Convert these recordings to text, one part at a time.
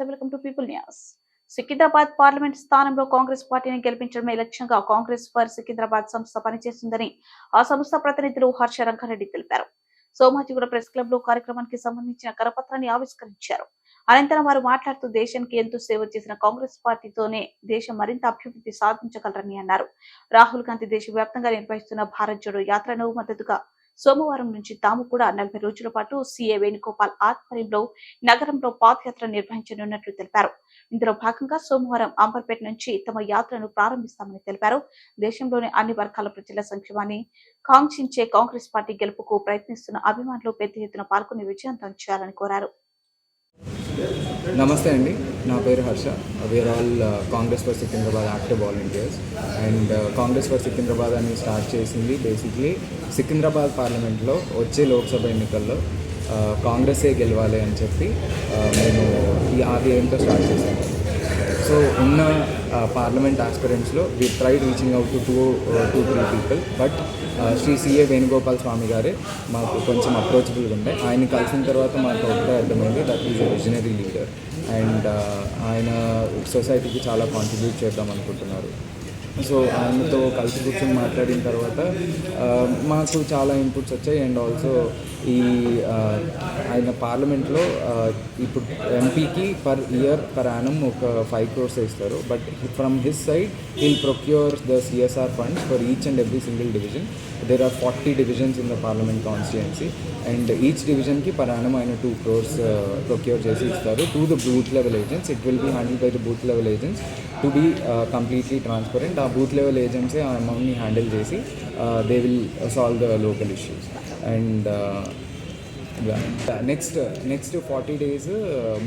నమస్తే welcome to people news. Secunderabad parliament స్థానంలో కాంగ్రెస్ పార్టీని గెలిపించడమే లక్ష్యంగా కాంగ్రెస్ ఫర్ సికింద్రాబాద్ సంస్థ పనిచేస్తుందని ఆ సంస్థ ప్రతినిధులు హర్ష రంగారెడ్డి తెలిపారు. సోమాజిగూడ ప్రెస్ క్లబ్లో కార్యక్రమానికి సంబంధించిన కరపత్రాన్ని ఆవిష్కరించారు. అనంతరం వారు మాట్లాడుతూ దేశానికి ఎంతో సేవ చేసిన కాంగ్రెస్ పార్టీతోనే దేశం మరింత అభివృద్ధి సాధించగలరని అన్నారు. రాహుల్ గాంధీ దేశవ్యాప్తంగా నిర్వహిస్తున్న భారత్ జోడో యాత్రను మద్దతుగా సోమవారం నుంచి తాము కూడా నలభై రోజుల పాటు సీఏ వేణుగోపాల్ ఆధ్వర్యంలో నగరంలో పాదయాత్ర నిర్వహించనున్నట్లు తెలిపారు. ఇందులో భాగంగా సోమవారం అంబర్పేట నుంచి తమ యాత్రను ప్రారంభిస్తామని తెలిపారు. దేశంలోని అన్ని వర్గాల ప్రజల సంక్షేమాన్ని కాంక్షించే కాంగ్రెస్ పార్టీ గెలుపుకు ప్రయత్నిస్తున్న అభిమానులు పెద్ద ఎత్తున పాల్గొని విజయంతం చేయాలని కోరారు. నమస్తే అండి. నా పేరు Harsha. We are all Congress for Secunderabad active volunteers and Congress for Secunderabad అని స్టార్ట్ చేసింది బేసిక్లీ సికింద్రాబాద్ పార్లమెంట్లో వచ్చే లోక్సభ ఎన్నికల్లో uh, కాంగ్రెసే గెలవాలి అని చెప్పి uh, మేము ఈ ఆది స్టార్ట్ చేసాము సో ఉన్న parliament ఆస్పిరెంట్స్లో we try reaching out to two two three people but Shri CA Venugopal Swamy గారే మాకు కొంచెం అప్రోచబుల్గా ఉండే. ఆయన కలిసిన తర్వాత మాకు ఒకటే అర్థమైంది that is a visionary leader and ఆయన సొసైటీకి చాలా కాంట్రిబ్యూట్ చేద్దాం అనుకుంటున్నారు. సో ఆయనతో కలిసి కూర్చొని మాట్లాడిన తర్వాత మాకు చాలా ఇన్పుట్స్ వచ్చాయి. అండ్ ఆల్సో ఈ ఆయన పార్లమెంట్లో ఇప్పుడు ఎంపీకి పర్ ఇయర్ పర్ యానం ఒక ఫైవ్ క్రోర్స్ ఇస్తారు but from his side he'll procure the CSR funds for each and every single division there are forty divisions in the parliament constituency and each డివిజన్కి per annum ఆయన two crores procure చేసి ఇస్తారు. To the booth level agents it will be handle by the booth level agents to be completely transparent ఆ booth level ఏజెంట్సే ఆ అమౌంట్ని handle చేసి they will solve the local issues and next next forty days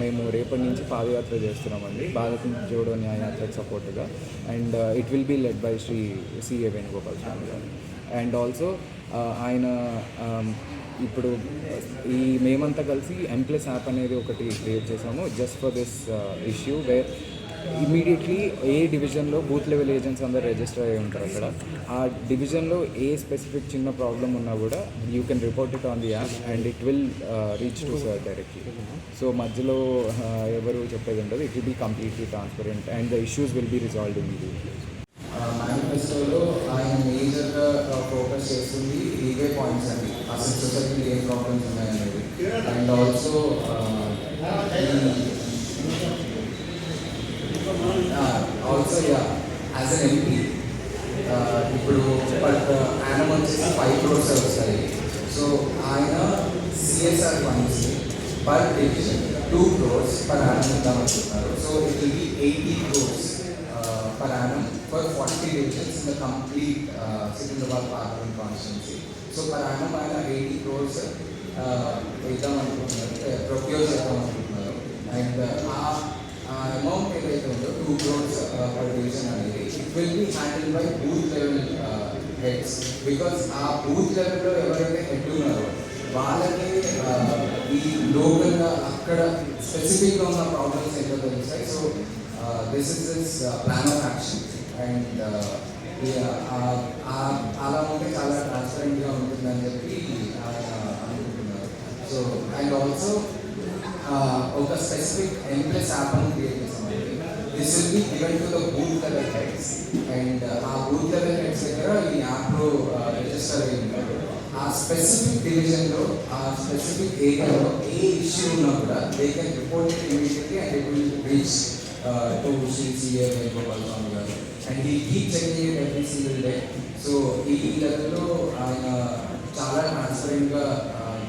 మేము రేపటి నుంచి పాదయాత్ర చేస్తున్నామండి. భారత్ జోడో న్యాయయాత్రకు సపోర్ట్గా. And it uh, will be led by Shri CA Venugopal Swamy గారు. అండ్ ఆల్సో uh, ఆయన um, ఇప్పుడు ఈ మేమంతా కలిసి ఎంప్లస్ యాప్ అనేది ఒకటి క్రియేట్ చేసాము. Just for this issue where immediately ఏ డివిజన్లో బూత్ లెవెల్ ఏజెంట్స్ అందరు రిజిస్టర్ అయ్యి ఉంటారు అక్కడ ఆ డివిజన్లో ఏ స్పెసిఫిక్ చిన్న ప్రాబ్లం ఉన్నా కూడా you can report it on the app and it will reach to sir directly so మధ్యలో uh, ఎవరు చెప్పేది ఉండదు. It will be completely transparent and the issues will be resolved immediately మేనిఫెస్టోలో ఆయన మేజర్గా ఫోకస్ uh, చేస్తుంది ఇవే పాయింట్స్ అండి. అసలు సొసైటీలో ఏం ప్రాబ్లమ్స్ ఉన్నాయనేది. And also also as an MP ఇప్పుడు బట్ uh, ఆయన వచ్చేసి ఫైవ్ క్రోర్స్ వస్తాయి. సో ఆయన CSR funds per division two crores per annum ఇద్దామనుకుంటున్నారు so it will be eighty crores per annum for 40 divisions in the complete uh, Secunderabad Parliament so per annum ఆయన eighty crores uh, ఇద్దాం అనుకుంటున్నారు uh, procure చేద్దాం అనుకుంటున్నారు. And ఆ amount ఏదైతే ఉందో two crores per division అనేది it will be handle by booth level heads because ఆ బూత్ లెవెల్లో ఎవరైతే హెడ్ ఉన్నారో వాళ్ళకి uh, ఈ లోకల్గా అక్కడ స్పెసిఫిక్గా ఉన్న ప్రాబ్లమ్స్ ఏంటో తెలుస్తాయి. So this is this plan of action and అలా ఉంటే చాలా ట్రాన్స్పరెంట్గా ఉంటుందని చెప్పి ఆయన అనుకుంటున్నారు. సో అండ్ ఆల్సో ఒక స్పెసిఫిక్ ఎంప్లెస్ యాప్ అని క్రియేట్ చేస్తాం this will be given to the booth level heads and ఆ బూత్ లెవెల్ హెడ్స్ దగ్గర ఈ యాప్లో రిజిస్టర్ అయ్యి ఉంటారు ఆ స్పెసిఫిక్ డివిజన్లో ఆ స్పెసిఫిక్ ఏరియాలో ఏ ఇష్యూ ఉన్నా కూడా they can report immediately and it will reach to Shri Venugopal Swamy గారు and we keep checking it every single day so ఈ లెవెల్లో ఆయన చాలా ట్రాన్స్పరెంట్గా